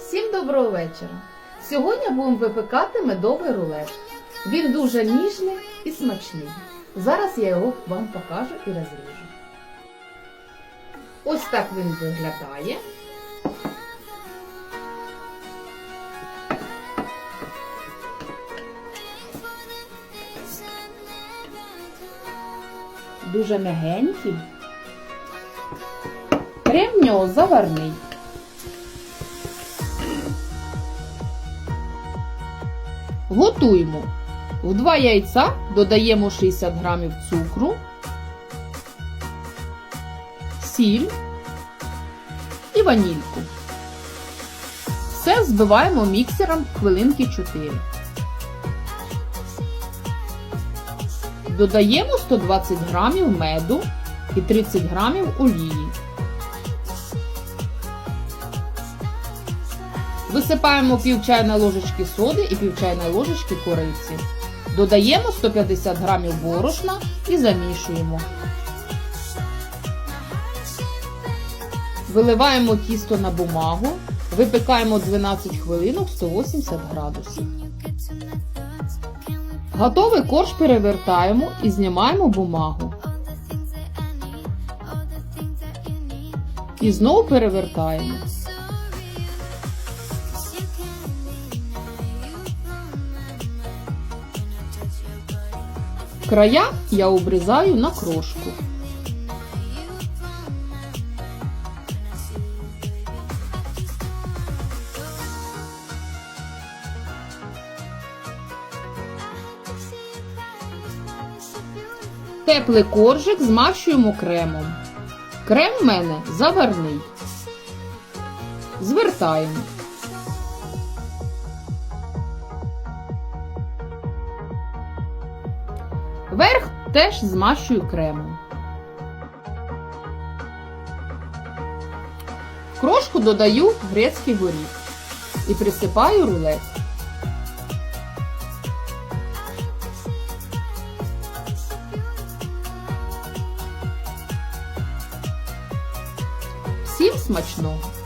Всім доброго вечора! Сьогодні будемо випекати медовий рулет. Він дуже ніжний і смачний. Зараз я його вам покажу і розріжу. Ось так він виглядає. Дуже мягенький. Крем в нього заварний. Готуємо. В 2 яйця додаємо 60 грамів цукру, сіль і ванільку. Все збиваємо міксером хвилинки 4. Додаємо 120 грамів меду і 30 грамів олії. Висипаємо пів чайної ложечки соди і пів чайної ложечки кориці. Додаємо 150 грамів борошна і замішуємо. Виливаємо тісто на бумагу, випікаємо 12 хвилинок 180 градусів. Готовий корж перевертаємо і знімаємо бумагу. І знову перевертаємо. Края я обрізаю на крошку. Теплий коржик змащуємо кремом. Крем в мене заварний. Звертаємо. Верх теж змащую кремом. В крошку додаю грецький горіх і присипаю рулет. Всім смачного!